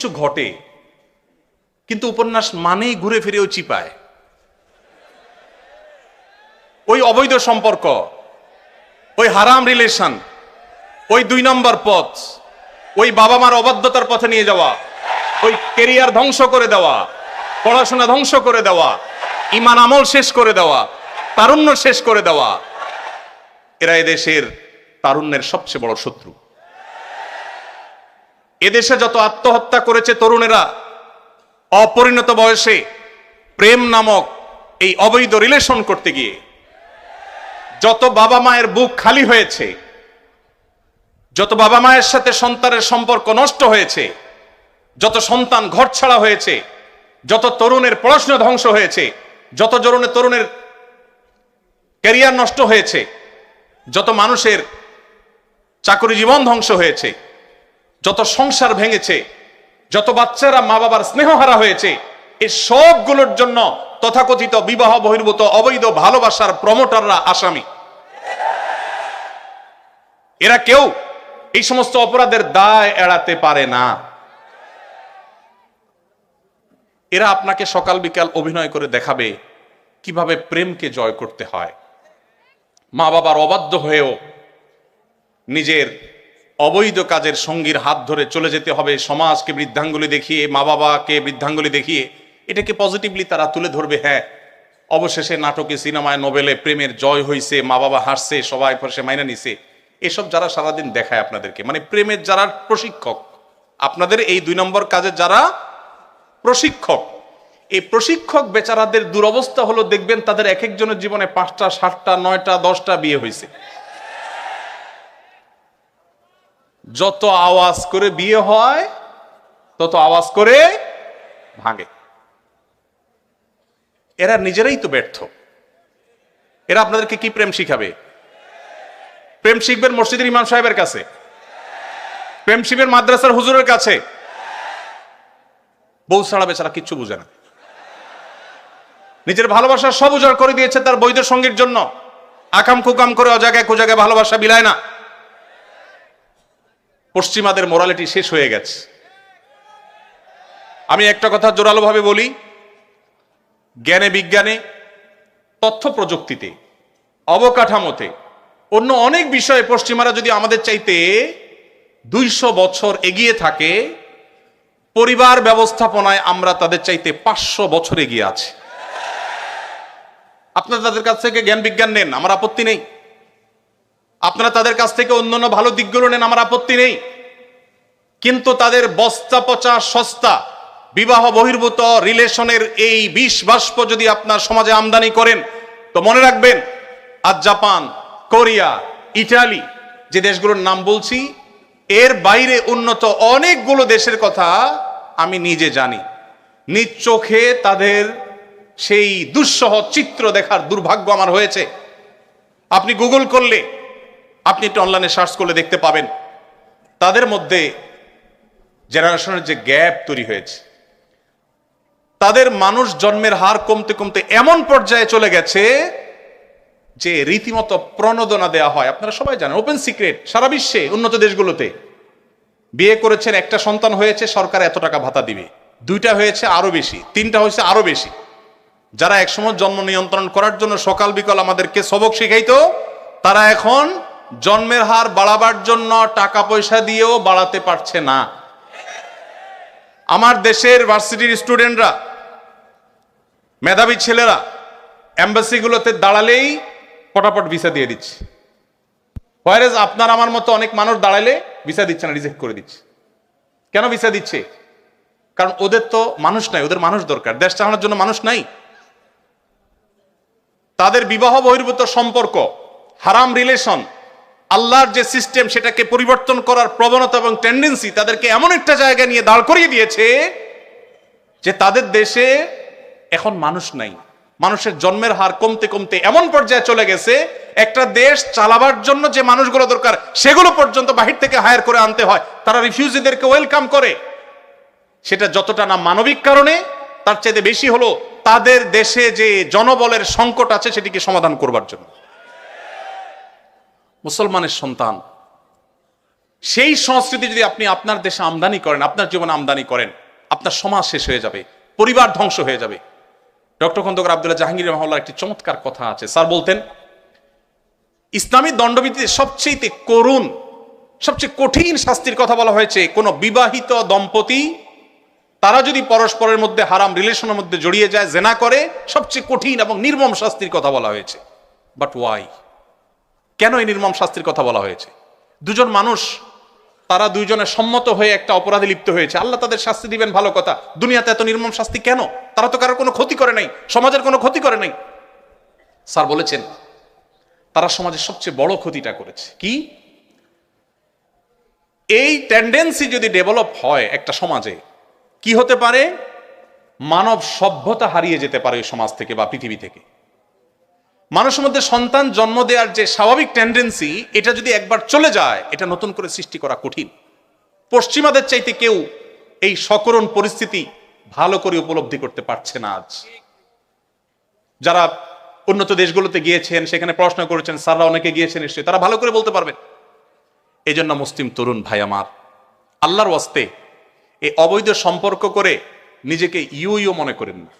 কিছু ঘটে, কিন্তু উপন্যাস মানেই ঘুরে ফিরেও চিপায়। ওই অবৈধ সম্পর্ক, ওই হারাম রিলেশন ওই দুই নম্বর পথ, ওই বাবা মার অবাধ্যতার পথে নিয়ে যাওয়া, ওই কেরিয়ার ধ্বংস করে দেওয়া, পড়াশোনা ধ্বংস করে দেওয়া, ইমান আমল শেষ করে দেওয়া, তারুণ্য শেষ করে দেওয়া, এরা এদেশের তারুণ্যের সবচেয়ে বড় শত্রু। এদেশে যত আত্মহত্যা করেছে তরুণেরা, অপরিণত বয়সে প্রেম নামক এই অবৈধ রিলেশন করতে গিয়ে, যত বাবা মায়ের বুক খালি হয়েছে, যত বাবা মায়ের সাথে সন্তানের সম্পর্ক নষ্ট হয়েছে, যত সন্তান ঘর ছাড়া হয়েছে, যত তরুণের পড়াশোনা ধ্বংস হয়েছে, যত জরুনের তরুণের ক্যারিয়ার নষ্ট হয়েছে, যত মানুষের চাকরি জীবন ধ্বংস হয়েছে যত সংসার ভেঙেছে, যত বাচ্চারা মা বাবার স্নেহহারা হয়েছে এই সবগুলোর জন্য তথাকথিত বিবাহ বহির্ভূত অবৈধ ভালোবাসার প্রমোটাররা আসামি। এরা কেউ এই সমস্ত অপরাধের দায় এড়াতে পারে না। এরা আপনাকে সকাল বিকাল অভিনয় করে দেখাবে কীভাবে প্রেমকে জয় করতে হয়। মা বাবার অবাধ্য হয়েও নিজের অবৈধ কাজের সঙ্গীর হাত ধরে চলে যেতে হবে, সমাজকে বৃদ্ধাঙ্গুলি দেখিয়ে মা বাবাকে বৃদ্ধাঙ্গুলি দেখিয়ে, এটাকে পজিটিভলি তারা তুলে ধরবে হ্যাঁ। অবশেষে নাটকে, সিনেমায়, নোবেলে প্রেমের জয় হইছে মা বাবা হাসছে সবাই সে মাইনা নিছে। এসব যারা সারাদিন দেখায় আপনাদেরকে মানে প্রেমের যারা প্রশিক্ষক, আপনাদের এই দুই নম্বর কাজে যারা প্রশিক্ষক, এই প্রশিক্ষক বেচারাদের দুরবস্থা হলো দেখবেন তাদের এক একজনের জীবনে পাঁচটা, সাতটা, নয়টা, দশটা বিয়ে হয়েছে যত আওয়াজ করে বিয়ে হয়, তত আওয়াজ করে ভাঙে। এরা নিজেরাই তো ব্যর্থ। এরা আপনাদেরকে কি প্রেম শিখাবে? প্রেম শিখবেন মসজিদের ইমাম সাহেবের কাছে। প্রেম শিখবেন মাদ্রাসার হুজুরের কাছে। বউ ছাড়া বেচারা কিচ্ছু বুঝে না। নিজের ভালোবাসা সব উজাড় করে দিয়েছে তার বৈধ সঙ্গীর জন্য। আকাম কুকাম করে অজাগায় কুজাগায় ভালোবাসা বিলায় না। পশ্চিমাদের মোরালিটি শেষ হয়ে গেছে। আমি একটা কথা জোরালোভাবে বলি, জ্ঞানে বিজ্ঞানে, তথ্য প্রযুক্তিতে, অবকাঠামোতে, অন্য অনেক বিষয়ে পশ্চিমারা যদি আমাদের চাইতে দুইশো বছর এগিয়ে থাকে, পরিবার ব্যবস্থাপনায় আমরা তাদের চাইতে পাঁচশো বছর এগিয়ে আছি। আপনারা তাদের কাছ থেকে জ্ঞান বিজ্ঞান নেন, আমার আপত্তি নেই। আপনারা তাদের কাছ থেকে অন্যান্য ভালো দিকগুলো নেন, আমার আপত্তি নেই। কিন্তু তাদের বস্তা পচা সস্তা বিবাহ বহির্ভূত রিলেশনের এই বিষ বাষ্প যদি আপনার সমাজে আমদানি করেন, তো মনে রাখবেন, আজ জাপান, কোরিয়া, ইটালি যে দেশগুলোর নাম বলছি, এর বাইরে উন্নত অনেকগুলো দেশের কথা আমি নিজে জানি। নিজ চোখে তাদের সেই দুঃসহ চিত্র দেখার দুর্ভাগ্য আমার হয়েছে। আপনি গুগল করলে আপনি একটু অনলাইনে সার্চ করলে দেখতে পাবেন। তাদের মধ্যে জেনারেশনের যে গ্যাপ তৈরি হয়েছে, তাদের মানুষ জন্মের হার কমতে কমতে এমন পর্যায়ে চলে গেছে যে রীতিমতো প্রণোদনা দেওয়া হয়। আপনারা সবাই জানেন ওপেন সিক্রেট সারা বিশ্বে উন্নত দেশগুলোতে। বিয়ে করেছেন, একটা সন্তান হয়েছে, সরকার এত টাকা ভাতা দিবে। দুইটা হয়েছে আরও বেশি, তিনটা হয়েছে আরও বেশি। যারা একসময় জন্ম নিয়ন্ত্রণ করার জন্য সকাল বিকাল আমাদেরকে সবক শিখাইতো, তারা এখন জন্মের হার বাড়াবার জন্য টাকা পয়সা দিয়েও বাড়াতে পারছে না। আমার দেশের ভার্সিটির স্টুডেন্টরা মেধাবী ছেলেরা, এম্বাসিগুলোতে দাঁড়ালেই পটাপট ভিসা দিয়ে দিচ্ছে। হোয়ারেজ আপনার আমার মতো অনেক মানুষ দাঁড়ালে ভিসা দিচ্ছে না রিজেক্ট করে দিচ্ছে। কেন ভিসা দিচ্ছে? কারণ ওদের তো মানুষ নাই, ওদের মানুষ দরকার। দেশ চালানোর জন্য মানুষ নাই। তাদের বিবাহ বহির্ভূত সম্পর্ক, হারাম রিলেশন আল্লাহর যে সিস্টেম সেটাকে পরিবর্তন করার প্রবণতা এবং টেন্ডেন্সি তাদেরকে এমন একটা জায়গা নিয়ে দাঁড় করিয়ে দিয়েছে যে তাদের দেশে এখন মানুষ নাই। মানুষের জন্মের হার কমতে কমতে এমন পর্যায়ে চলে গেছে, একটা দেশ চালাবার জন্য যে মানুষগুলো দরকার সেগুলো পর্যন্ত বাহির থেকে হায়ার করে আনতে হয়। তারা রিফিউজিদেরকে ওয়েলকাম করে। সেটা যতটা না মানবিক কারণে, তার চাইতে বেশি হলো তাদের দেশে যে জনবলের সংকট আছে সেটিকে সমাধান করবার জন্য। মুসলমানের সন্তান। সেই সংস্কৃতি যদি আপনি আপনার দেশে আমদানি করেন, আপনার জীবনে আমদানি করেন, আপনার সমাজ শেষ হয়ে যাবে, পরিবার ধ্বংস হয়ে যাবে। ডক্টর খন্দকার আবদুল্লাহ জাহাঙ্গীর রহমাল্লাহ একটি চমৎকার কথা আছে। স্যার বলতেন, ইসলামী দণ্ডবিধিতে সবচেয়ে করুণ, সবচেয়ে কঠিন শাস্তির কথা বলা হয়েছে, কোন বিবাহিত দম্পতি, তারা যদি পরস্পরের মধ্যে হারাম রিলেশনের মধ্যে জড়িয়ে যায়, জেনা করে, সবচেয়ে কঠিন এবং নির্মম শাস্তির কথা বলা হয়েছে। বাট ওয়াই কেন এই নির্মম শাস্তির কথা বলা হয়েছে? দুজন মানুষ, তারা দুইজনে সম্মত হয়ে একটা অপরাধে লিপ্ত হয়েছে। আল্লাহ তাদের শাস্তি দিবেন, ভালো কথা। দুনিয়াতে এত নির্মম শাস্তি কেন? তারা তো কারোর কোনো ক্ষতি করে নাই, সমাজের কোনো ক্ষতি করে নাই। স্যার বলেছেন, তারা সমাজের সবচেয়ে বড় ক্ষতিটা করেছে। কি? এই টেন্ডেন্সি যদি ডেভেলপ হয় একটা সমাজে, কি হতে পারে? মানব সভ্যতা হারিয়ে যেতে পারে ওই সমাজ থেকে বা পৃথিবী থেকে। মানুষের মধ্যে সন্তান জন্ম দেওয়ার যে স্বাভাবিক টেন্ডেন্সি এটা যদি একবার চলে যায়, এটা নতুন করে সৃষ্টি করা কঠিন। পশ্চিমাদের চাইতে কেউ এই সকরণ পরিস্থিতি ভালো করে উপলব্ধি করতে পারছে না আজ। যারা উন্নত দেশগুলোতে গিয়েছেন, সেখানে পড়াশোনা করেছেন, স্যাররা অনেকে গিয়েছেন নিশ্চয়ই, তারা ভালো করে বলতে পারবেন। এই জন্য মুসলিম তরুণ ভাই আমার, আল্লাহর ওয়াস্তে এই অবৈধ সম্পর্ক করে নিজেকে ইউ ইউ মনে করেন না।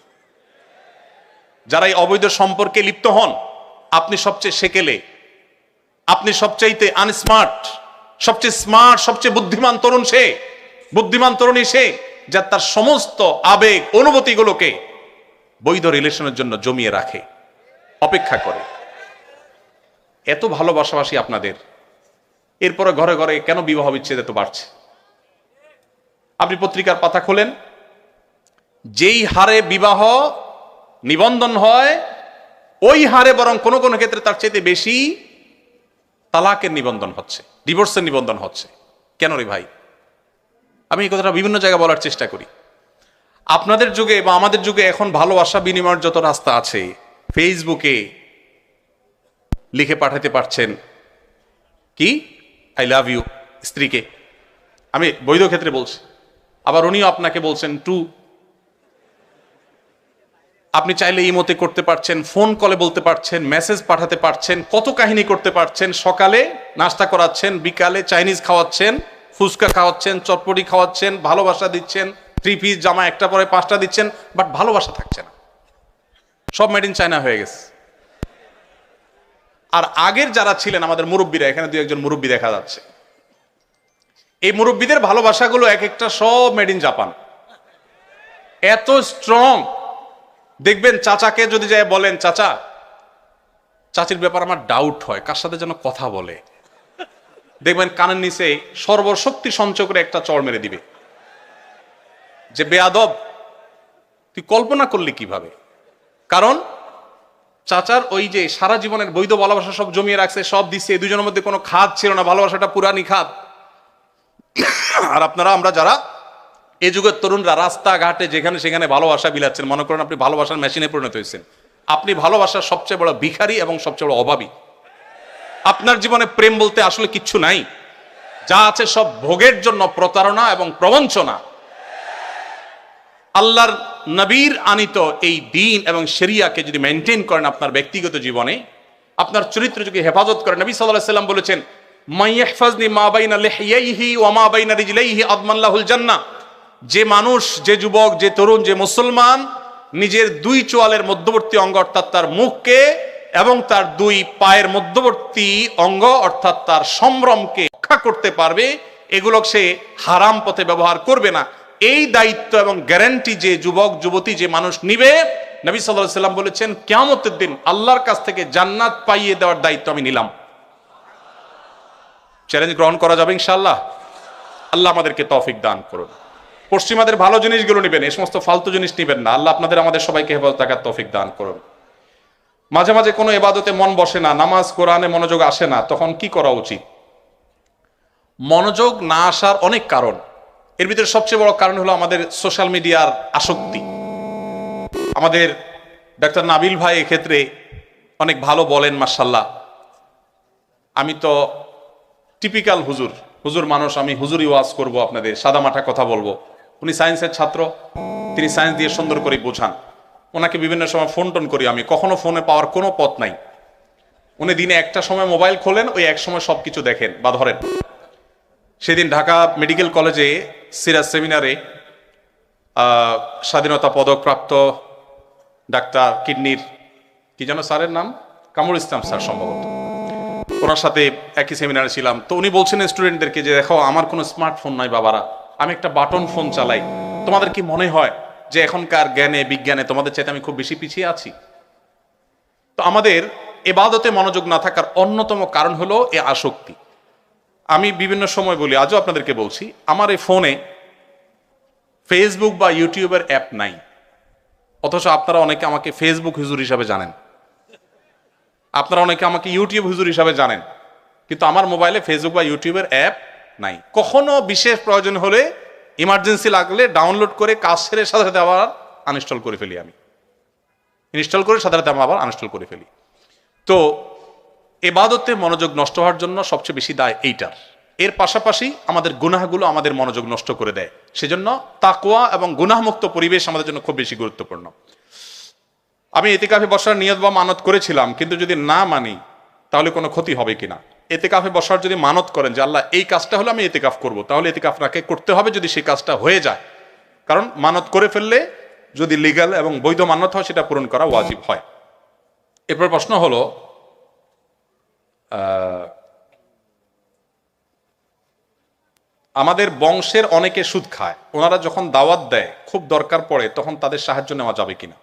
যারা এই অবৈধ সম্পর্কে লিপ্ত হন, আপনি সবচেয়ে সেকেলে, আপনি সবচাইতে আনস্মার্ট সবচেয়ে স্মার্ট সবচেয়ে বুদ্ধিমান তরুণ সে, বুদ্ধিমান তরুণী সে, যা তার সমস্ত আবেগ, অনুভূতিগুলোকে বৈধ রিলেশনের জন্য জমিয়ে রাখে, অপেক্ষা করে। এত ভালোবাসাবাসি আপনাদের, এরপরে ঘরে ঘরে কেন বিবাহ বিচ্ছেদ এত বাড়ছে? আপনি পত্রিকার পাতা খোলেন, যেই হারে বিবাহ নিবন্ধন হয়, ওই হারে বরং কোনো কোনো ক্ষেত্রে তার চাইতে বেশি তালাকের নিবন্ধন হচ্ছে ডিভোর্সের নিবন্ধন হচ্ছে। কেন রে ভাই? আমি এই কথাটা বিভিন্ন জায়গায় বলার চেষ্টা করি। আপনাদের যুগে বা আমাদের যুগে এখন ভালোবাসা বিনিময়ের যত রাস্তা আছে ফেসবুকে লিখে পাঠাতে পারছেন কি? আই লাভ ইউ স্ত্রীকে। আমি বৈধ ক্ষেত্রে বলছি। আবার উনিও আপনাকে বলছেন টু আপনি চাইলে ইমোতে করতে পারছেন ফোন কলে বলতে পারছেন মেসেজ পাঠাতে পারছেন, কত কাহিনী করতে পারছেন, সকালে নাস্তা করাচ্ছেন, বিকালে চাইনিজ খাওয়াচ্ছেন, ফুচকা খাওয়াচ্ছেন, চটপটি খাওয়াচ্ছেন, ভালোবাসা দিচ্ছেন থ্রি পিস জামা একটা পরে পাঁচটা দিচ্ছেন বাট ভালোবাসা থাকছে না। সব মেড ইন চায়না হয়ে গেছে। আর আগের যারা ছিলেন, আমাদের মুরব্বীরা, এখানে দু একজন মুরব্বী দেখা যাচ্ছে। এই মুরব্বীদের ভালোবাসাগুলো এক একটা সব মেড ইন জাপান এত স্ট্রং দেখবেন চাচাকে যদি যায় বলেন, চাচা, চাচির ব্যাপার আমার ডাউট হয়, কার সাথে যেন কথা বলে? দেখবেন কানের নিচে সর্বশক্তি সঞ্চয় করে একটা চড় মেরে দিবে। যে বেয়াদব, তুই কল্পনা করলি কীভাবে? কারণ চাচার ওই যে সারা জীবনের বৈধ ভালোবাসা সব জমিয়ে রাখছে, সব দিচ্ছে, দুজনের মধ্যে কোনো খাদ ছিল না, ভালোবাসাটা পুরানি খাদ। আর আপনারা, আমরা যারা এই যুগের তরুণরা রাস্তাঘাটে যেখানে সেখানে ভালোবাসা বিলাচ্ছেন, মনে করেন আপনি ভালোবাসার মেশিনে পরিণত হয়েছেন। আপনি ভালোবাসার সবচেয়ে বড় ভিখারি এবং সবচেয়ে বড় অভাবী। আপনার জীবনে প্রেম বলতে আসলে কিচ্ছু নাই। যা আছে সব ভোগের জন্য প্রতারণা এবং প্রবঞ্চনা। আল্লাহর নবীর আনিত এই দিন এবং শরিয়াকে যদি মেনটেন করেন আপনার ব্যক্তিগত জীবনে, আপনার চরিত্র যদি হেফাজত করেন নবী সাল্লাহ সাল্লাম বলেছেন, মাইয়াহফাজনি মা বাইনা লিহিয়াইহি ওয়া মা বাইনা রিজলাইহি আদমাল্লাহুল জান্নাহ। যে মানুষ, যে যুবক, যে তরুণ, যে মুসলমান, নিজের দুই চোয়ালের মধ্যবর্তী অঙ্গ অর্থাৎ তার মুখকে এবং তার দুই পায়ের মধ্যবর্তী অঙ্গ অর্থাৎ তার সম্ভ্রমকে রক্ষা করতে পারবে, এগুলো সে হারাম পথে ব্যবহার করবে না। এই দায়িত্ব এবং গ্যারান্টি যে যুবক, যুবতী, যে মানুষ নিবে, নবী সাল্লাহ সাল্লাম বলেছেন কেমতের দিন আল্লাহর কাছ থেকে জান্নাত পাইয়ে দেওয়ার দায়িত্ব আমি নিলাম। চ্যালেঞ্জ গ্রহণ করা যাবে ইনশাল্লাহ আল্লাহ আমাদেরকে তফিক দান করুন। পশ্চিমাদের ভালো জিনিসগুলো নেবেন, এই সমস্ত ফালতু জিনিস নেবেন না। আল্লাহ আপনাদের, আমাদের সবাইকে হেফাজত থাকার তৌফিক দান করুন। মাঝে মাঝে কোনো এবাদতে মন বসে না, নামাজ, কোরআনে মনোযোগ আসে না, তখন কি করা উচিত? মনোযোগ না আসার অনেক কারণ। এর ভিতরে সবচেয়ে বড় কারণ হলো আমাদের সোশ্যাল মিডিয়ার আসক্তি। আমাদের ডাক্তার নাবিল ভাই এক্ষেত্রে অনেক ভালো বলেন মার্শাল্লাহ আমি তো টিপিক্যাল হুজুর হুজুর মানুষ, আমি হুজুরি ওয়াজ করব আপনাদের সাদা মাঠা কথা বলব। উনি সায়েন্সের ছাত্র, তিনি সায়েন্স দিয়ে সুন্দর করে বোঝান। ওনাকে বিভিন্ন সময় ফোন টোন করি আমি, কখনো ফোনে পাওয়ার কোনো পথ নাই। উনি দিনে একটা সময় মোবাইল খোলেন, ওই এক সময় সব কিছু দেখেন, বা ধরেন, সেদিন ঢাকা মেডিকেল কলেজে সিরাজ সেমিনারে স্বাধীনতা পদকপ্রাপ্ত ডাক্তার কিডনির, কি যেন স্যারের নাম? কামরুল ইসলাম স্যার সম্ভবত। ওনার সাথে একই সেমিনারে ছিলাম। তো উনি বলছেন স্টুডেন্টদেরকে যে, দেখো, আমার কোনো স্মার্টফোন নাই বাবারা। আমি একটা বাটন ফোন চালাই। তোমাদের কি মনে হয় যে এখনকার জ্ঞানে, বিজ্ঞানে তোমাদের চাইতে আমি খুব বেশি পিছিয়ে আছি? তো আমাদের এবাদতে মনোযোগ না থাকার অন্যতম কারণ হলো এ আসক্তি। আমি বিভিন্ন সময় বলি, আজও আপনাদেরকে বলছি, আমার এই ফোনে ফেসবুক বা ইউটিউবের অ্যাপ নাই। অথচ আপনারা অনেকে আমাকে ফেসবুক হুজুর হিসাবে জানেন। আপনারা অনেকে আমাকে ইউটিউব হুজুর হিসাবে জানেন। কিন্তু আমার মোবাইলে ফেসবুক বা ইউটিউবের অ্যাপ নাই। কখনো বিশেষ প্রয়োজন হলে ইমার্জেন্সি লাগলে ডাউনলোড করে কাজ সেরে সাথে সাথে আবার আনইনস্টল করে ফেলি আমি। ইনস্টল করে সাথে সাথে আমি আবার আনইনস্টল করে ফেলি। তো এবাদতে মনোযোগ নষ্ট হওয়ার জন্য সবচেয়ে বেশি দায় এইটার। এর পাশাপাশি আমাদের গুনাহগুলো আমাদের মনোযোগ নষ্ট করে দেয়। সেজন্য তাকোয়া এবং গুনাহমুক্ত পরিবেশ আমাদের জন্য খুব বেশি গুরুত্বপূর্ণ। আমি এতেকাফে বসার নিয়ত বা মানত করেছিলাম, কিন্তু যদি না মানি, তাহলে কোনো ক্ষতি হবে কিনা? এতেকাফে বসার যদি মানত করেন যে আল্লাহ এই কাজটা হলে আমি এতেকাফ করব, তাহলে এতেকাফ আপনাকে করতে হবে যদি সেই কাজটা হয়ে যায়। কারণ মানত করে ফেললে যদি লিগাল এবং বৈধ মানত হয়, সেটা পূরণ করা ওয়াজিব হয়। এরপর প্রশ্ন হলো আমাদের বংশের অনেকে সুদ খায়। ওনারা যখন দাওয়াত দেয়, খুব দরকার পড়ে, তখন তাদের সাহায্য নেওয়া যাবে কিনা?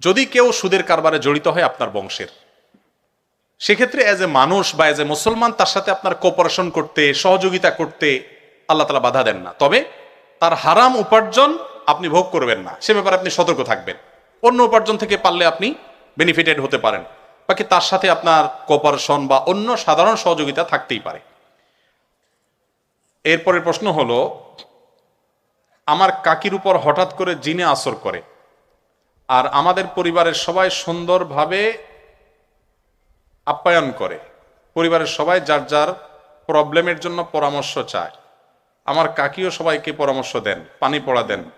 যদি কেউ সুদের কারবারে জড়িত হয়, আপনার বংশের। সেক্ষেত্রে অ্যাজ এ মানুষ বা অ্যাজ এ মুসলমান, তার সাথে আপনার কোপারেশন করতে, সহযোগিতা করতে আল্লাহ তালা বাধা দেন না। তবে তার হারাম উপার্জন আপনি ভোগ করবেন না। সে ব্যাপারে আপনি সতর্ক থাকবেন। অন্য উপার্জন থেকে পারলে আপনি বেনিফিটেড হতে পারেন। বাকি তার সাথে আপনার কোপারেশন বা অন্য সাধারণ সহযোগিতা থাকতেই পারে। এরপরের প্রশ্ন হলো, আমার কাকির উপর হঠাৎ করে জিনে আসর করে, আর আমাদের পরিবারের সবাই সুন্দরভাবে আপ্যায়ন করে। পরিবারের সবাই যার যার প্রবলেমের জন্য পরামর্শ চায়। আমার কাকিও সবাইকে পরামর্শ দেন, পানি পড়া দেন।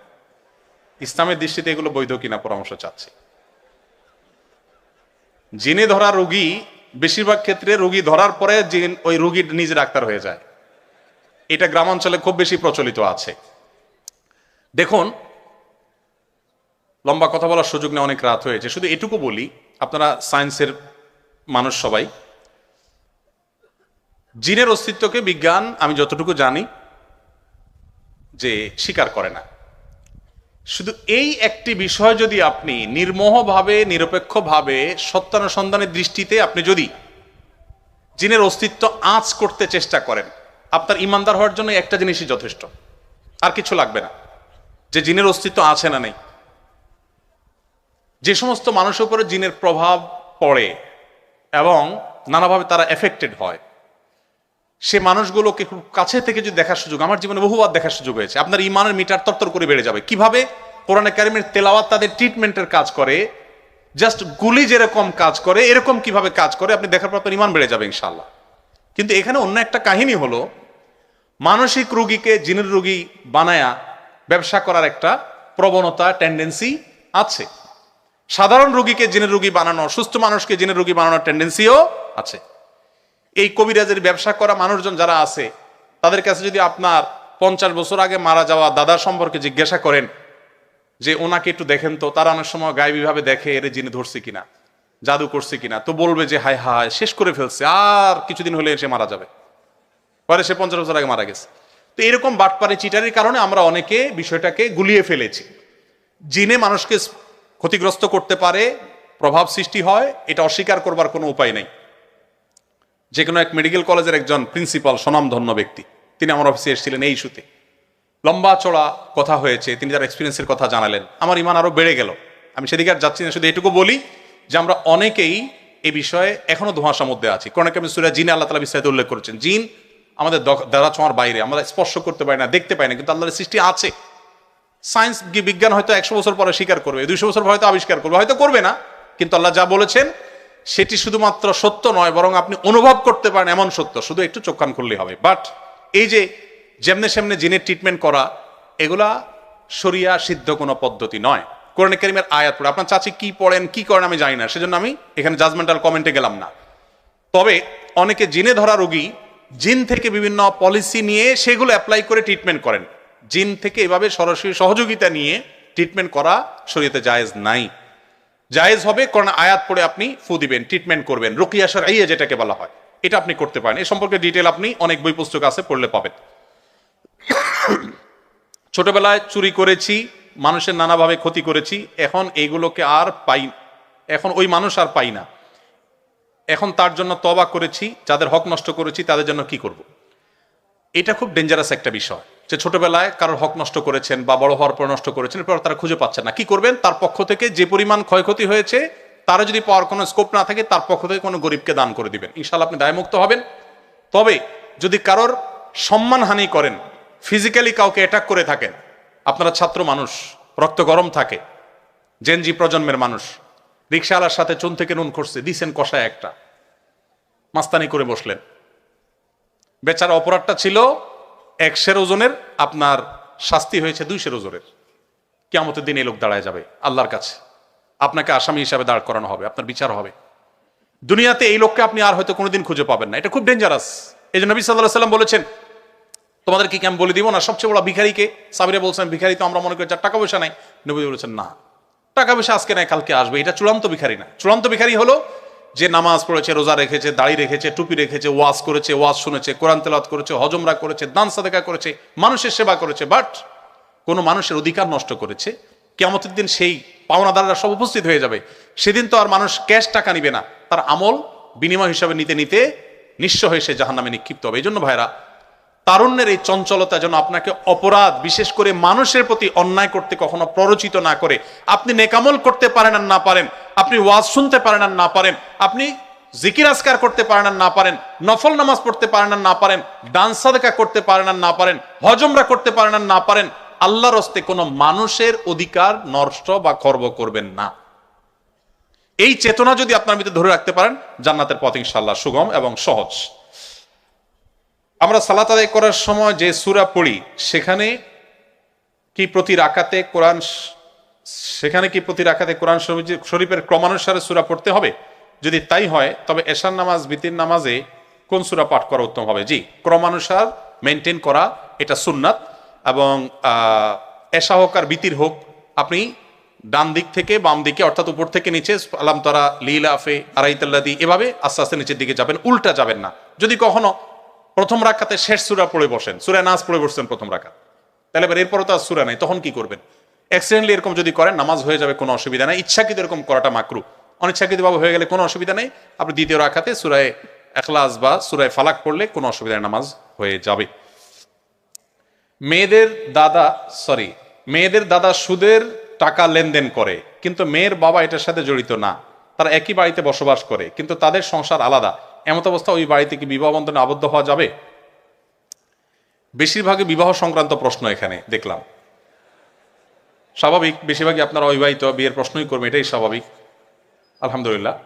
ইসলামের দৃষ্টিতে এগুলো বৈধ কিনা পরামর্শ চাচ্ছে। জিনে ধরা রোগী, বেশিরভাগ ক্ষেত্রে রোগী ধরার পরে জিন ওই রোগীর নিজে ডাক্তার হয়ে যায়। এটা গ্রামাঞ্চলে খুব বেশি প্রচলিত আছে। দেখুন, লম্বা কথা বলার সুযোগ নেই অনেক রাত হয়েছে। শুধু এটুকু বলি, আপনারা সায়েন্সের মানুষ সবাই। জিনের অস্তিত্বকে বিজ্ঞান আমি যতটুকু জানি যে স্বীকার করে না। শুধু এই একটি বিষয় যদি আপনি নির্মোহভাবে, নিরপেক্ষভাবে, সত্যানুসন্ধানের দৃষ্টিতে আপনি যদি জিনের অস্তিত্ব আঁচ করতে চেষ্টা করেন, আপনার ইমানদার হওয়ার জন্য একটা জিনিসই যথেষ্ট। আর কিছু লাগবে না। যে জিনের অস্তিত্ব আছে না নেই। যে সমস্ত মানুষের উপরে জিনের প্রভাব পড়ে এবং নানাভাবে তারা এফেক্টেড হয়। সে মানুষগুলোকে খুব কাছে থেকে যদি দেখার সুযোগ, আমার জীবনে বহুবার দেখার সুযোগ হয়েছে। আপনার ইমানের মিটার তরতর করে বেড়ে যাবে। কীভাবে? কোরআনে কারিমের তেলাওয়াত তাদের ট্রিটমেন্টের কাজ করে। জাস্ট গুলি যেরকম কাজ করে, এরকম কীভাবে কাজ করে, আপনি দেখার পর আপনার ইমান বেড়ে যাবে ইনশাল্লাহ কিন্তু এখানে অন্য একটা কাহিনী হলো, মানসিক রুগীকে জিনের রুগী বানায়া ব্যবসা করার একটা প্রবণতা টেন্ডেন্সি আছে। সাধারণ রোগীকে জেনে রোগী বানানো, সুস্থ মানুষকে জেনে রোগী বানানোর টেন্ডেন্সিও আছে। এই কবিরাজের ব্যবসা করা মানুষজন যারা আছে, তাদের কাছে যদি আপনার পঞ্চাশ বছর আগে মারা যাওয়া দাদা সম্পর্কে জিজ্ঞাসা করেন, যে ওনাকে একটু দেখেন তো, তারা অনেক সময় গায়েবীভাবে দেখে এর জিনে ধরছে কিনা, জাদু করছে কিনা, তো বলবে যে, হায় হায়, শেষ করে ফেলছে, আর কিছুদিন হলে সে মারা যাবে। পরে সে পঞ্চাশ বছর আগে মারা গেছে। তো এরকম বাটপারে চিটারির কারণে আমরা অনেকে বিষয়টাকে গুলিয়ে ফেলেছি। জিনে মানুষকে ক্ষতিগ্রস্ত করতে পারে, প্রভাব সৃষ্টি হয়, এটা অস্বীকার করবার কোনো উপায় নেই। যে কোনো এক মেডিকেল কলেজের একজন প্রিন্সিপাল, স্বনামধন্য ব্যক্তি, তিনি আমার অফিসে এসেছিলেন এই ইস্যুতে। লম্বা চড়া কথা হয়েছে, তিনি তার এক্সপিরিয়েন্সের কথা জানালেন। আমার ইমান আরও বেড়ে গেল। আমি সেদিকে আর যাচ্ছি না, শুধু এটুকু বলি যে আমরা অনেকেই এই বিষয়ে এখনও ধোঁয়াশার মধ্যে আছি। কোরআন কামিল সুরা জিনে আল্লাহ তালা বিস্তারিত উল্লেখ করেছেন। জিন আমাদের দ্বারা ছোঁয়ার বাইরে, আমরা স্পর্শ করতে পারি না, দেখতে পাই না, কিন্তু আল্লাহর সৃষ্টি আছে। সায়েন্স বিজ্ঞান হয়তো একশো বছর পরে স্বীকার করবে, দুইশো বছর পরে হয়তো আবিষ্কার করবে, হয়তো করবে না, কিন্তু আল্লাহ যা বলেছেন সেটি শুধুমাত্র সত্য নয়, বরং আপনি অনুভব করতে পারেন এমন সত্য, শুধু একটু চোখ কান খুললেই হবে। বাট এই যে যেমনে সেমনে জিনের ট্রিটমেন্ট করা, এগুলা সরিয়া সিদ্ধ কোনো পদ্ধতি নয়। কোরআন কারিমের আয়াত পড়ে, আপনার চাচি কি পড়েন, কি করেন আমি জানি না, সেজন্য আমি এখানে জাজমেন্টাল কমেন্টে গেলাম না। তবে অনেকে জিনে ধরা রোগী জিন থেকে বিভিন্ন পলিসি নিয়ে সেগুলো অ্যাপ্লাই করে ট্রিটমেন্ট করেন। জিন থেকে এভাবে সরাসরি সহযোগিতা নিয়ে ট্রিটমেন্ট করা শরীয়তে জায়েজ নাই। জায়েজ হবে কারণ আয়াত পড়ে আপনি ফু দিবেন ট্রিটমেন্ট করবেন। রুকিয়া সারাইয়া যেটাকে বলা হয়, এটা আপনি করতে পারেন। এ সম্পর্কে ডিটেল আপনি অনেক বই পুস্তক আছে, পড়লে পাবেন। ছোটবেলায় চুরি করেছি, মানুষের নানাভাবে ক্ষতি করেছি, এখন এইগুলোকে আর পাই, এখন ওই মানুষ আর পাই না। এখন তার জন্য তবা করেছি, যাদের হক নষ্ট করেছি, তাদের জন্য কি করব। এটা খুব ডেঞ্জারাস একটা বিষয়। যে ছোটবেলায় কারোর হক নষ্ট করেছেন বা বড় হওয়ার পর নষ্ট করেছেন, এরপর তারা খুঁজে পাচ্ছেন না। কি করবেন? তার পক্ষ থেকে যে পরিমাণ ক্ষয়ক্ষতি হয়েছে তারা যদি পাওয়ার কোনো স্কোপ না থাকে, তার পক্ষ থেকে কোনো গরিবকে দান করে দিবেন। ইনশাল্লাহ আপনি দায়মুক্ত হবেন। তবে যদি কারোর সম্মানহানি করেন ফিজিক্যালি কাউকে অ্যাটাক করে থাকেন, আপনারা ছাত্র মানুষ, রক্ত গরম থাকে জেনজি প্রজন্মের মানুষ রিক্সাওয়ালার সাথে চুন থেকে নুন করছে দিছেন কষায় একটা, মাস্তানি করে বসলেন। বেচারা অপরাধটা ছিল একশের ওজনের, আপনার শাস্তি হয়েছে দুইশের ওজনের। কেমতের দিন এই লোক দাঁড়ায় যাবে, আল্লাহর কাছে। আপনাকে আসামি হিসাবে দাঁড় করানো হবে, আপনার বিচার হবে। দুনিয়াতে এই লোককে আপনি আর হয়তো কোনোদিন খুঁজে পাবেন না। এটা খুব ডেঞ্জারাস এই জন্য নবী সাল্লাহ সাল্লাম বলেছেন তোমাদের কি আমি বলে দিব না? সবচেয়ে বড় ভিখারিকে? সাবিরে বলছেন, ভিখারি তো আমরা মনে করি যার টাকা পয়সা নাই। নবী বলেছেন, না। টাকা পয়সা আজকে নাই, কালকে আসবে। এটা চূড়ান্ত ভিখারি না। চূড়ান্ত ভিখারি হলো যে নামাজ পড়েছে, রোজা রেখেছে, দাড়ি রেখেছে, টুপি রেখেছে, ওয়াজ করেছে, ওয়াজ শুনেছে, কোরআন তেলাত করেছে হজমরা করেছে, দান সাদেকা করেছে, মানুষের সেবা করেছে বাট কোনো মানুষের অধিকার নষ্ট করেছে কেমতের দিন সেই পাওনাদাররা সব উপস্থিত হয়ে যাবে। সেদিন তো আর মানুষ ক্যাশ টাকা নিবে না, তার আমল বিনিময় হিসাবে নিতে নিতে নিঃস্ব হয়ে সে জাহান নামে নিক্ষিপ্ত হবে। এই জন্য ভাইরা তারুণ্যের এই চঞ্চলতা যেন আপনাকে অপরাধ, বিশেষ করে মানুষের প্রতি অন্যায় করতে কখনো প্ররোচিত না করে। আপনি নেকামল করতে পারেন আর না পারেন, আপনি ওয়াজ শুনতে পারেন আর না পারেন, আপনি জিকির আসকার করতে পারেন আর না পারেন, নফল নামাজ পড়তে পারেন আর না পারেন সাদেকা করতে পারেন আর না পারেন হজমরা করতে পারেন আর না পারেন, আল্লাহর হস্তে কোনো মানুষের অধিকার নষ্ট বা খর্ব করবেন না। এই চেতনা যদি আপনার ভিতরে ধরে রাখতে পারেন, জান্নাতের পথ ইনশাল্লাহ সুগম এবং সহজ। আমরা সালাত আদায় করার সময় যে সুরা পড়ি, সেখানে কি প্রতি রাকাতে কোরআন সেখানে কি প্রতি রাকাতে কোরআন শরীফের ক্রমানুসারে সুরা পড়তে হবে? যদি তাই হয়, তবে এশার নামাজ, বিতির নামাজে কোন সুরা পাঠ করা উত্তম হবে? জি, ক্রমানুসার মেনটেন করা, এটা সুন্নাত এবং এশা হোক আর বিতির হোক, আপনি ডান দিক থেকে বাম দিকে, অর্থাৎ উপর থেকে নিচে আলাম তারা লীলাফে আড়াইতাল্লাদি এভাবে আস্তে আস্তে নিচের দিকে যাবেন, উল্টা যাবেন না। যদি কখনো প্রথম রাখাতে শেষ সুরা পড়ে বসেন। সুরা নাচ পড়ে বসছেন প্রথম রাখাত তাহলে এবার এরপরও তো আর সুরা নাই তখন কি করবেন? অ্যাক্সিডেন্টলি এরকম যদি করেন নামাজ হয়ে যাবে কোনো অসুবিধা নাই। ইচ্ছাকৃত এরকম করাটা মাকরু। অনিচ্ছাকৃত ভাবে হয়ে গেলে কোনো অসুবিধা নেই। আপনি দ্বিতীয় রাখাতে সুরায় এখলাস বা সুরায় ফালাক পড়লে কোনো অসুবিধা নেই, নামাজ হয়ে যাবে। মেয়েদের দাদা সরি মেয়েদের দাদা সুদের টাকা লেনদেন করে কিন্তু মেয়ের বাবা এটার সাথে জড়িত না। তারা একই বাড়িতে বসবাস করে কিন্তু তাদের সংসার আলাদা। এমত অবস্থা ওই বাড়িতে কি বিবাহ বন্ধনে আবদ্ধ হওয়া যাবে? বেশিরভাগই বিবাহ সংক্রান্ত প্রশ্ন এখানে, দেখলাম। স্বাভাবিক, বেশিরভাগই আপনারা অবিবাহিত, বিয়ের প্রশ্নই করবে, এটাই স্বাভাবিক। আলহামদুলিল্লাহ।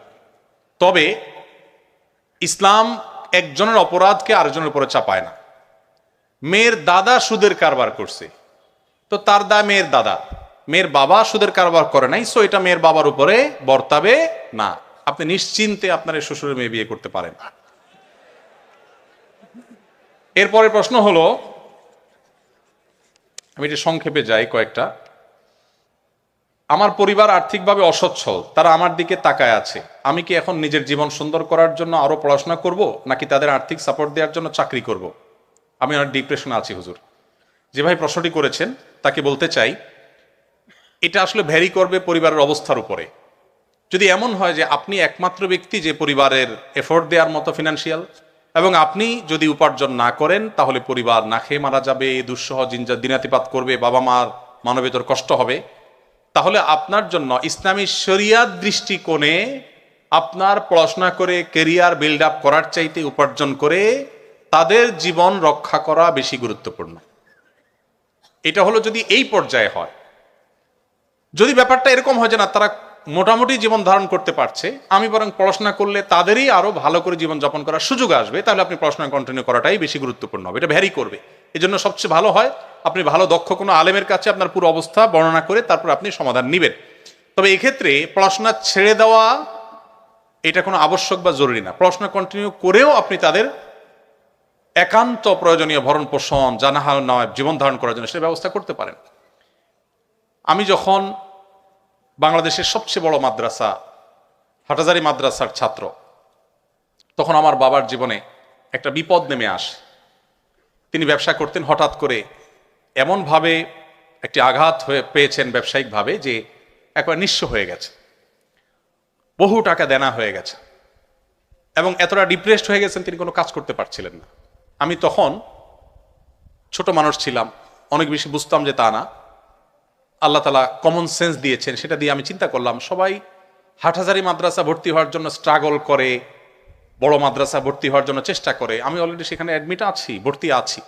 তবে ইসলাম একজনের অপরাধকে আরেকজনের উপরে চাপায় না। মেয়ের দাদা সুদের কারবার করছে। তো তার দা মেয়ের দাদা। মেয়ের বাবা সুদের কারবার করে নাই, সো এটা মেয়ের বাবার উপরে বর্তাবে না। আপনি নিশ্চিন্তে আপনার এই শ্বশুরের মেয়ে বিয়ে করতে পারেন। এরপরে প্রশ্ন হলো, আমি এটা সংক্ষেপে যাই কয়েকটা। আমার পরিবার আর্থিকভাবে অসচ্ছল, তারা আমার দিকে তাকায় আছে। আমি কি এখন নিজের জীবন সুন্দর করার জন্য আরও পড়াশোনা করব, নাকি তাদের আর্থিক সাপোর্ট দেওয়ার জন্য চাকরি করব? আমি অনেক ডিপ্রেশনে আছি, হুজুর। যে ভাই প্রশ্নটি করেছেন, তাকে বলতে চাই, এটা আসলে ভ্যারি করবে পরিবারের অবস্থার উপরে। যদি এমন হয় যে আপনি একমাত্র ব্যক্তি যে পরিবারের এফোর্ট দেওয়ার মতো ফিনান্সিয়াল এবং আপনি যদি উপার্জন না করেন, তাহলে পরিবার না খেয়ে মারা যাবে, দুঃসহ জিনজা দিনাতিপাত করবে বাবা মার মানবেতর কষ্ট হবে, তাহলে আপনার জন্য ইসলামী শরিয়াত দৃষ্টিকোণে আপনার পড়াশোনা করে কেরিয়ার বিল্ড আপ করার চাইতে উপার্জন করে, তাদের জীবন রক্ষা করা বেশি গুরুত্বপূর্ণ। এটা হলো যদি এই পর্যায়ে হয়। যদি ব্যাপারটা এরকম হয় যে না, তারা মোটামুটি জীবন ধারণ করতে পারছে। আমি বরং পড়াশোনা করলে তাদেরই আরও ভালো করে জীবন যাপন করার সুযোগ আসবে, তাহলে আপনি পড়াশোনা কন্টিনিউ করাটাই বেশি গুরুত্বপূর্ণ হবে। এটা ভ্যারি করবে। এই জন্য সবচেয়ে ভালো হয়, আপনি ভালো দক্ষ কোনো আলেমের কাছে আপনার পুরো অবস্থা বর্ণনা করে তারপর আপনি সমাধান নেবেন। তবে এক্ষেত্রে পড়াশোনা ছেড়ে দেওয়া এটা কোনো আবশ্যক বা জরুরি না। পড়াশোনা কন্টিনিউ করেও আপনি তাদের একান্ত প্রয়োজনীয় ভরণ পোষণ জানাহাল নয় জীবন ধারণ করার জন্য সেটা ব্যবস্থা করতে পারেন। আমি যখন বাংলাদেশের সবচেয়ে বড় মাদ্রাসা হাটাজারি মাদ্রাসার ছাত্র। তখন আমার বাবার জীবনে একটা বিপদ নেমে আসে। তিনি ব্যবসা করতেন হঠাৎ করে এমনভাবে একটি আঘাত হয়ে পেয়েছেন ব্যবসায়িকভাবে যে একবার নিঃস্ব হয়ে গেছে। বহু টাকা দেনা হয়ে গেছে। এবং এতটা ডিপ্রেসড হয়ে গেছেন তিনি কোনো কাজ করতে পারছিলেন না। আমি তখন ছোট মানুষ ছিলাম, অনেক বেশি বুঝতাম যে তা না। আল্লাহ তালা কমন সেন্স দিয়েছেন, সেটা দিয়ে আমি চিন্তা করলাম, সবাই হাটহাজারি মাদ্রাসা ভর্তি হওয়ার জন্য স্ট্রাগল করে, বড় মাদ্রাসা ভর্তি হওয়ার জন্য চেষ্টা করে। আমি অলরেডি সেখানে অ্যাডমিট আছি, ভর্তি আছি।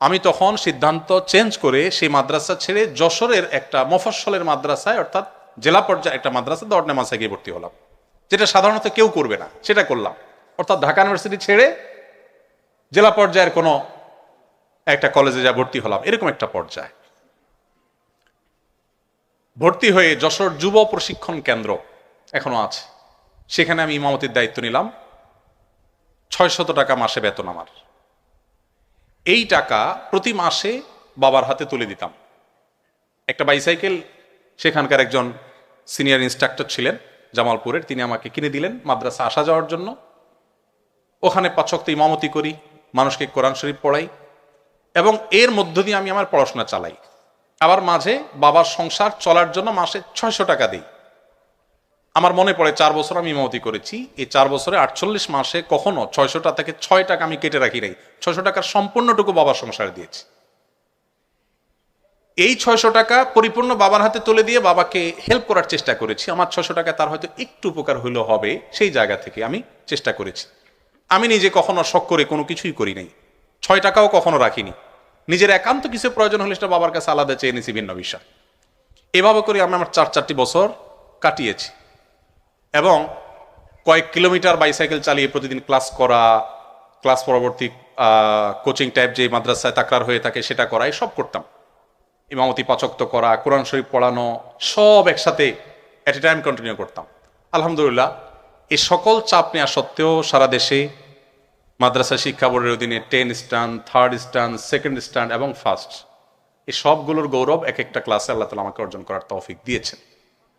আমি তখন সিদ্ধান্ত চেঞ্জ করে সেই মাদ্রাসা ছেড়ে যশোরের একটা মফস্বলের মাদ্রাসায়, অর্থাৎ জেলা পর্যায়ে একটা মাদ্রাসা দর্নে মাসে গিয়ে ভর্তি হলাম। যেটা সাধারণত কেউ করবে না, সেটা করলাম। অর্থাৎ ঢাকা ইউনিভার্সিটি ছেড়ে জেলা পর্যায়ের কোনো একটা কলেজে যা ভর্তি হলাম, এরকম একটা পর্যায়। ভর্তি হয়ে যশোর যুব প্রশিক্ষণ কেন্দ্র এখনও আছে। সেখানে আমি ইমামতির দায়িত্ব নিলাম। ছয়শত টাকা মাসে বেতন আমার। এই টাকা প্রতি মাসে বাবার হাতে তুলে দিতাম। একটা বাইসাইকেল, সেখানকার একজন সিনিয়র ইনস্ট্রাক্টর ছিলেন জামালপুরের, তিনি আমাকে কিনে দিলেন মাদ্রাসা আসা যাওয়ার জন্য। ওখানে পাচকতে ইমামতি করি, মানুষকে কোরআন শরীফ পড়াই এবং এর মধ্য দিয়ে আমি আমার পড়াশোনা চালাই। আবার মাঝে বাবার সংসার চলার জন্য মাসে ছয়শো টাকা দিই। আমার মনে পড়ে চার বছর আমি ইমামতি করেছি। এই চার বছরে আটচল্লিশ মাসে কখনো ছয়শোটা থেকে ছয় টাকা আমি কেটে রাখি নাই। ছয়শো টাকার সম্পূর্ণটুকু বাবার সংসারে দিয়েছি। এই ছয়শো টাকা পরিপূর্ণ বাবার হাতে তুলে দিয়ে বাবাকে হেল্প করার চেষ্টা করেছি। আমার ছয়শো টাকা তার হয়তো একটু উপকার হইলেও হবে, সেই জায়গা থেকে আমি চেষ্টা করেছি। আমি নিজে কখনো শখ করে কোনো কিছুই করি নাই। ছয় টাকাও কখনো রাখিনি। নিজের একান্ত কিছু প্রয়োজন হলে সেটা বাবার কাছে আলাদা চেয়ে নিয়েছি ভিন্ন বিষয়। এভাবে করে আমি আমার চার চারটি বছর কাটিয়েছি। এবং কয়েক কিলোমিটার বাইসাইকেল চালিয়ে প্রতিদিন ক্লাস করা, ক্লাস পরবর্তী কোচিং টাইপ যে মাদ্রাসায় তাকরার হয়ে থাকে সেটা করা সব করতাম। ইমামতি পাচক্ত করা, কোরআন শরীফ পড়ানো, সব একসাথে অ্যাট এ টাইম কন্টিনিউ করতাম। আলহামদুলিল্লাহ এই সকল চাপ নেওয়া সত্ত্বেও সারা দেশে মাদ্রাসা শিক্ষা বোর্ডের অধীনে ten stand third stand second stand এবং ফার্স্ট। এই সবগুলোর গৌরব এক একটা ক্লাসে আল্লাহ তালা আমাকে অর্জন করার তৌফিক দিয়েছেন।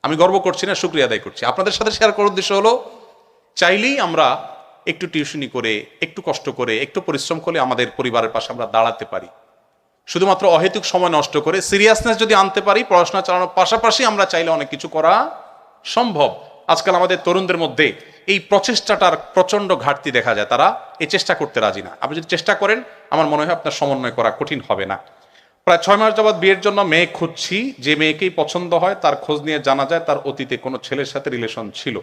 আমি গর্ব করছি না, শুক্রিয়া আদায় করছি। আপনাদের সাথে শেয়ার করার উদ্দেশ্য হলো, চাইলেই আমরা একটু টিউশনি করে, একটু কষ্ট করে, একটু পরিশ্রম করে আমাদের পরিবারের পাশে আমরা দাঁড়াতে পারি। শুধুমাত্র অহেতুক সময় নষ্ট করে সিরিয়াসনেস যদি আনতে পারি, পড়াশোনা চালানোর পাশাপাশি আমরা চাইলে অনেক কিছু করা সম্ভব। আজকাল আমাদের তরুণদের মধ্যে এই প্রচেষ্টাটার প্রচণ্ড ঘাটতি দেখা যায়, তারা এই চেষ্টা করতে রাজি না। আপনি যদি চেষ্টা করেন, আমার মনে হয় আপনার সমন্বয় করা কঠিন হবে না। প্রায় ছয় মাস যাবৎ বিয়ের জন্য মেয়ে খুঁজছি, যে মেয়েকেই পছন্দ হয়, তার খোঁজ নিয়ে জানা যায় তার অতীতে কোনো ছেলের সাথে রিলেশন ছিল।